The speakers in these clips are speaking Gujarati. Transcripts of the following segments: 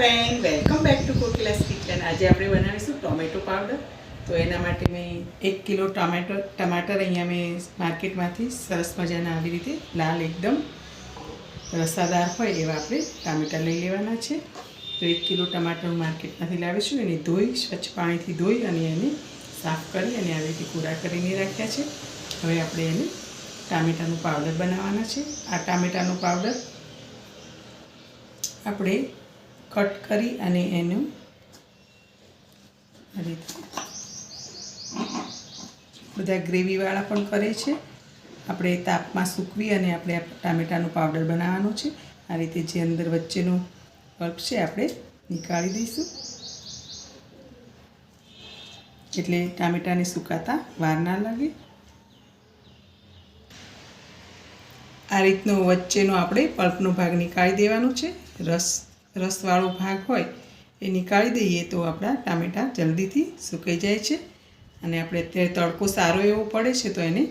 Friend welcome back to Kokila's kitchen આજે આપણે બનાવીશું ટોમેટો પાવડર તો એના માટે મેં એક કિલો ટોમેટો ટમાટર અહીંયા મેં માર્કેટમાંથી સરસ મજાના આવી રીતે લાલ એકદમ રસાદાર હોય એવા આપણે ટામેટાં લઈ લેવાના છે. તો એક કિલો ટમાટર માર્કેટમાંથી લાવીશું એને ધોઈ, સ્વચ્છ પાણીથી ધોઈ અને એને સાફ કરી અને આવી રીતે પૂરા કરીને રાખ્યા છે. હવે આપણે એને ટામેટાનું પાવડર બનાવવાના છે. આ ટામેટાનો પાવડર આપણે કટ કરી અને એનું આ રીતે બધા ગ્રેવીવાળા પણ કરે છે. આપણે તાપમાં સૂકવી અને આપણે ટામેટાનું પાવડર બનાવવાનું છે. આ રીતે જે અંદર વચ્ચેનો પલ્પ છે આપણે નીકાળી દઈશું. એટલે ટામેટાને સુકાતા વાર ના લાગે. આ રીતનો વચ્ચેનો આપણે પલ્પનો ભાગ નીકાળી દેવાનો છે. રસ રસવાળો ભાગ હોય એ નીકાળી દઈએ તો આપણા ટામેટાં જલ્દીથી સુકાઈ જાય છે. અને આપણે અત્યારે તડકો સારો એવો પડે છે તો એને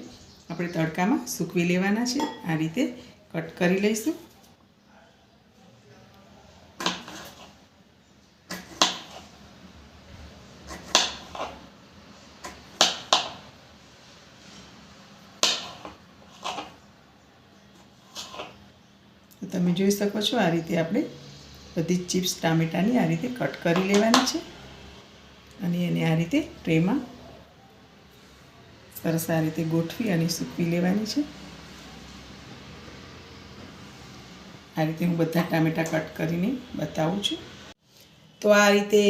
આપણે તડકામાં સૂકવી લેવાના છે. આ રીતે કટ કરી લઈશું. તમે જોઈ શકો છો આ રીતે આપણે બધી ચિપ્સ ટામેટાની આ રીતે કટ કરી લેવાની છે. અને એને આ રીતે ટ્રેમાં સરસ આ રીતે ગોઠવી અને સૂકવી લેવાની છે. આ રીતે હું બધા ટામેટાં કટ કરીને બતાવું છું. તો આ રીતે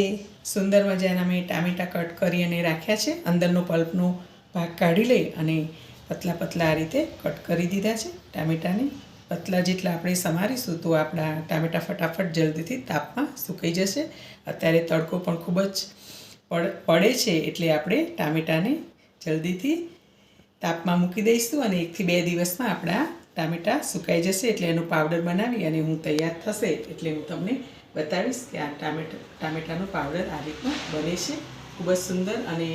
સુંદર મજાના મેં ટામેટાં કટ કરી અને રાખ્યા છે. અંદરનો પલ્પનો ભાગ કાઢી લઈ અને પતલા પતલા આ રીતે કટ કરી દીધા છે ટામેટાને. પતલા જેટલા આપણે સમારીશું તો આપણા ટામેટાં ફટાફટ જલ્દીથી તાપમાં સુકાઈ જશે. અત્યારે તડકો પણ ખૂબ જ પડ છે એટલે આપણે ટામેટાને જલ્દીથી તાપમાં મૂકી દઈશું અને એકથી બે દિવસમાં આપણા ટામેટાં સુકાઈ જશે એટલે એનો પાવડર બનાવી અને હું તૈયાર થશે એટલે હું તમને બતાવીશ કે આ ટામેટા, ટામેટાનો પાવડર આ રીતનો બને છે. ખૂબ જ સુંદર અને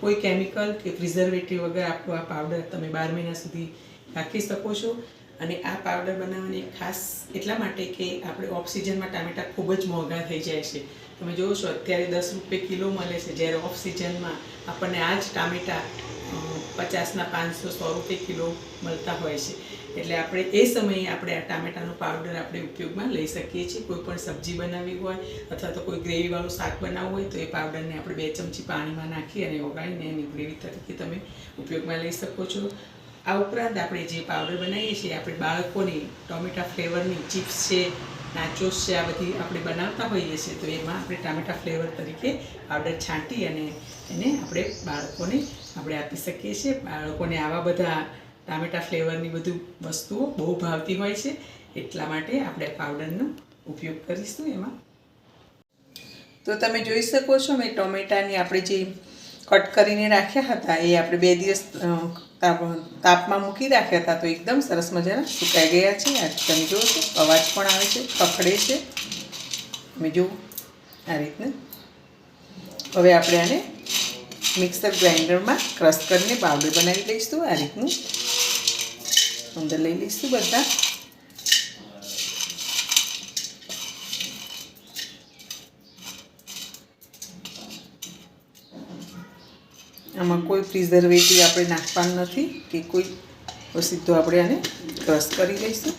કોઈ કેમિકલ કે પ્રિઝર્વેટિવ વગર આપણો આ પાવડર તમે બાર મહિના સુધી રાખી શકો છો. અને આ પાવડર બનાવવાની ખાસ એટલા માટે કે આપણે ઓફ સિઝનમાં ટામેટાં ખૂબ જ મોંઘા થઈ જાય છે. તમે જોવો છો, અત્યારે દસ રૂપિયા કિલો મળે છે. જ્યારે ઓફ સિઝનમાં આપણને આ જ ટામેટાં પચાસના પાંચસો, સો રૂપિયા કિલો મળતા હોય છે. એટલે આપણે એ સમયે આપણે આ ટામેટાનો પાવડર આપણે ઉપયોગમાં લઈ શકીએ છીએ. કોઈ પણ સબ્જી બનાવવી હોય અથવા તો કોઈ ગ્રેવીવાળું શાક બનાવવું હોય તો એ પાવડરને આપણે બે ચમચી પાણીમાં નાખી અને ઓગાળીને એની ગ્રેવી તરીકે તમે ઉપયોગમાં લઈ શકો છો. આ ઉપરાંત આપણે જે પાવડર બનાવીએ છીએ, આપણે બાળકોને ટોમેટા ફ્લેવરની ચિપ્સ છે નાચોસ છે, આ બધી આપણે બનાવતા હોઈએ છીએ, તો એમાં આપણે ટામેટા ફ્લેવર તરીકે પાવડર છાંટી અને એને આપણે બાળકોને આપણે આપી શકીએ છીએ. બાળકોને આવા બધા ટામેટા ફ્લેવરની બધું વસ્તુઓ બહુ ભાવતી હોય છે, એટલા માટે આપણે પાવડરનો ઉપયોગ કરીશું એમાં. તો તમે જોઈ શકો છો, મેં ટોમેટાની આપણે જે કટ કરીને રાખ્યા હતા, એ આપણે બે દિવસ તાપ- તાપમાં મૂકી રાખ્યા હતા તો એકદમ સરસ મજાના સુકાઈ ગયા છે. આ તમે જુઓ છો, અવાજ પણ આવે છે પકડે છે. તમે જુઓ આ રીતને. હવે આપણે આને મિક્સર ગ્રાઇન્ડરમાં ક્રશ કરીને પાવડર બનાવી લઈશું. આ રીતનું. અંદર લઈ લઈશું બધા. આમાં કોઈ પ્રિઝર્વેટિવ આપણે નાખવાનું નથી કે કોઈ સીધો આપણે આને ક્રશ કરી લઈશું.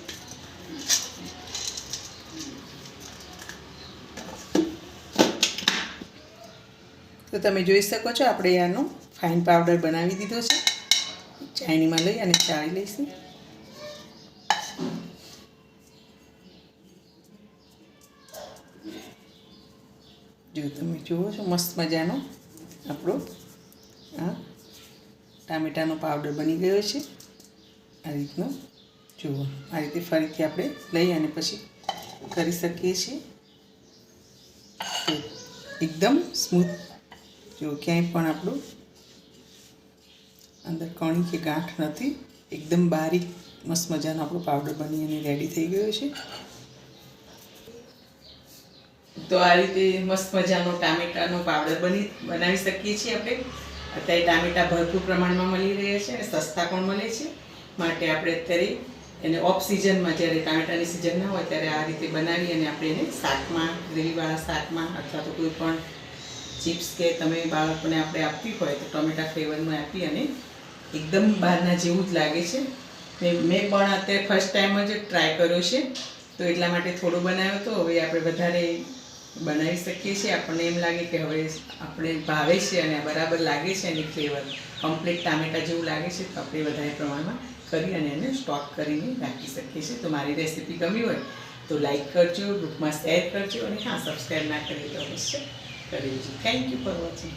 તો તમે જોઈ શકો છો, આપણે આનો ફાઇન પાવડર બનાવી દીધો છે. ચાયણીમાં લઈ અને ચાળી લઈશું. જો તમે જુઓ છો, મસ્ત મજાનો આપણો આ ટામેટાનો પાવડર બની ગયો છે. આ રીતનો. જુઓ, આ રીતે ફરીથી આપણે લઈ અને પછી કરી શકીએ છીએ. એકદમ સ્મૂથ જો ક્યાંય પણ આપણું અંદર કણી કે ગાંઠ નથી, એકદમ બારીક, મસ્ત મજાનો આપણો પાવડર બની અને રેડી થઈ ગયો છે. તો આ રીતે મસ્ત મજાનો ટામેટાનો પાવડર બની, બનાવી શકીએ છીએ આપણે. અત્યારે ટામેટા ભરપૂર પ્રમાણમાં મળી રહ્યા છે અને સસ્તા પણ મળે છે. માટે આપણે અત્યારે એને ઓફ સિઝનમાં જ્યારે ટામેટાની સિઝન ના હોય ત્યારે આ રીતે બનાવી અને આપણે એને શાકમાં, ગ્રેવીવાળા શાકમાં અથવા તો કોઈ પણ ચિપ્સ કે તમે બાળકોને આપણે આપવી હોય તો ટમેટા ફ્લેવરમાં આપી અને એકદમ બહારના જેવું જ લાગે છે. મેં પણ અત્યારે ફર્સ્ટ ટાઈમ જ ટ્રાય કર્યો છે. તો એટલા માટે થોડો બનાવ્યો તો હવે આપણે વધારે બનાવી શકીએ છીએ. આપણને એમ લાગે કે હવે આપણે ભાવે છે અને બરાબર લાગે છે એની ફ્લેવર કમ્પ્લીટ ટામેટા જેવું લાગે છે, તો આપણે વધારે પ્રમાણમાં કરી અને એને સ્ટોક કરીને રાખી શકીએ છીએ. તો મારી રેસીપી ગમી હોય તો લાઇક કરજો ગ્રુપમાં શેર કરજો અને હા સબસ્ક્રાઈબ ના કરી તો અવશ્ય કરી દેજો થેન્ક યુ ફોર વોચિંગ